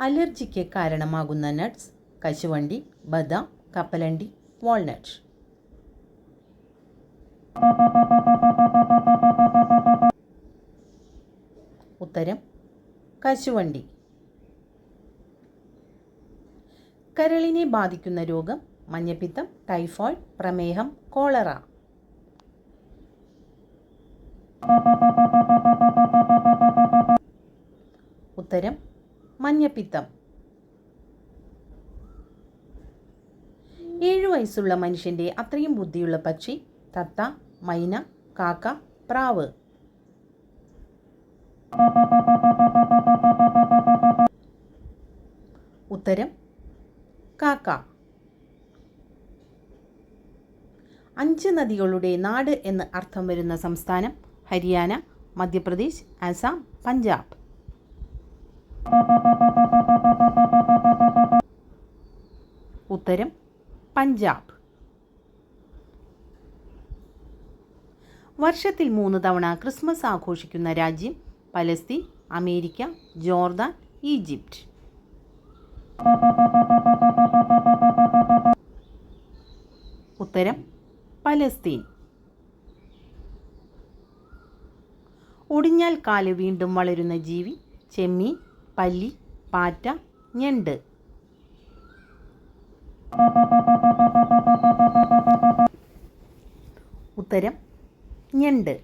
അലർജിക്ക് കാരണമാകുന്ന നട്ട്സ് കശുവണ്ടി ബദാം കപ്പലണ്ടി വാൾനട്ട്. ഉത്തരം കശുവണ്ടി. കരളിനെ ബാധിക്കുന്ന രോഗം മഞ്ഞപ്പിത്തം ടൈഫോയിഡ് പ്രമേഹം കോളറ. ഉത്തരം മഞ്ഞപ്പിത്തം. ഏഴു വയസ്സുള്ള മനുഷ്യന്റെ അത്രയും ബുദ്ധിയുള്ള പക്ഷി തത്ത മൈന കാക്ക പ്രാവ്. ഉത്തരം കാക്ക. അഞ്ച് നദികളുടെ നാട് എന്ന് അർത്ഥം വരുന്ന സംസ്ഥാനം ഹരിയാന മധ്യപ്രദേശ് ആസാം പഞ്ചാബ്. ഉത്തരം പഞ്ചാബ്. വർഷത്തിൽ മൂന്ന് തവണ ക്രിസ്മസ് ആഘോഷിക്കുന്ന രാജ്യം പലസ്തീൻ അമേരിക്ക ജോർദാൻ ഈജിപ്റ്റ്. ഉത്തരം പലസ്തീൻ. ഒടിഞ്ഞാൽ കാൽ വീണ്ടും വളരുന്ന ജീവി ചെമ്മീൻ പല്ലി പാറ്റ ഞണ്ട്. ഉത്തരം ഞണ്ട്.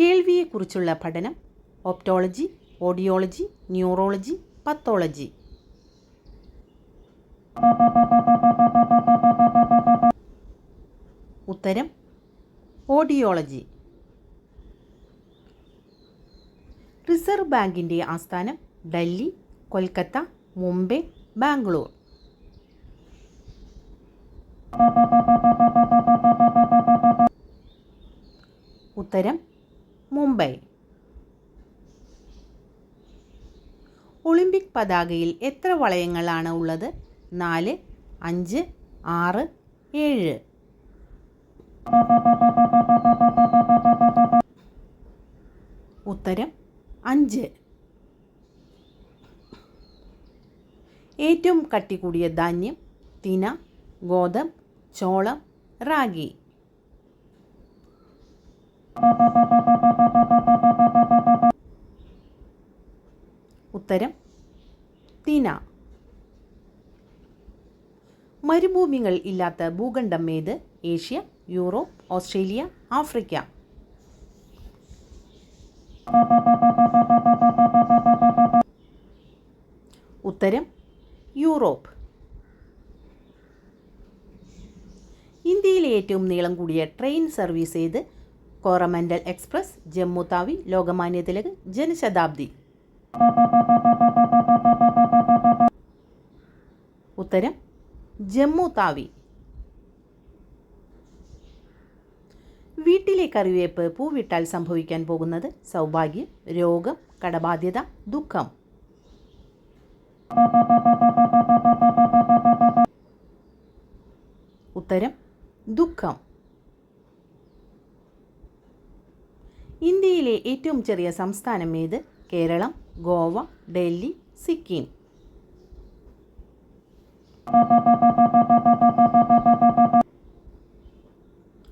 കേൾവിയെക്കുറിച്ചുള്ള പഠനം ഓപ്റ്റോളജി ഓഡിയോളജി ന്യൂറോളജി പത്തോളജി. ഉത്തരം ഓഡിയോളജി. റിസർവ് ബാങ്കിന്റെ ആസ്ഥാനം ഡൽഹി കൊൽക്കത്ത മുംബൈ ബാംഗ്ലൂർ. ഉത്തരം മുംബൈ. ഒളിമ്പിക് പതാകയിൽ എത്ര വളയങ്ങളാണ് ഉള്ളത്? നാല് അഞ്ച് ആറ് ഏഴ്. ഉത്തരം അഞ്ച്. ഏറ്റവും കട്ടി കൂടിയ ധാന്യം തിന ഗോതമ്പ് ചോളം റാഗി. ഉത്തരം തിന. മരുഭൂമികൾ ഇല്ലാത്ത ഭൂഖണ്ഡം ഏത്? Asia Europe Australia Africa. ഉത്തരം യൂറോപ്പ്. ഇന്ത്യയിലെ ഏറ്റവും നീളം കൂടിയ ട്രെയിൻ സർവീസ് ഏത്? കോറമൻഡൽ എക്സ്പ്രസ് ജമ്മു താവി ലോകമാന്യ തിലക് ജനശതാബ്ദി. ഉത്തരം ജമ്മു താവി വീട്ടിലെ കറിവേപ്പ് പൂവിട്ടാൽ സംഭവിക്കാൻ പോകുന്നത് സൗഭാഗ്യം രോഗം കടബാധ്യത ദുഃഖം. ഉത്തരം ദുഃഖം. ഇന്ത്യയിലെ ഏറ്റവും ചെറിയ സംസ്ഥാനം ഏത്? കേരളം ഗോവ ഡൽഹി സിക്കിം.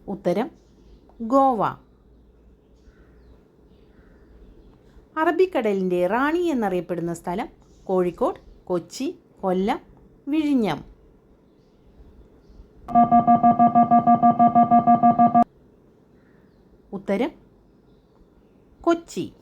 ഉത്തരം ഗോവ. അറബിക്കടലിന്റെ റാണി എന്നറിയപ്പെടുന്ന സ്ഥലം കോഴിക്കോട് കൊച്ചി കൊല്ലം വിഴിഞ്ഞം. ഉത്തരം കൊച്ചി.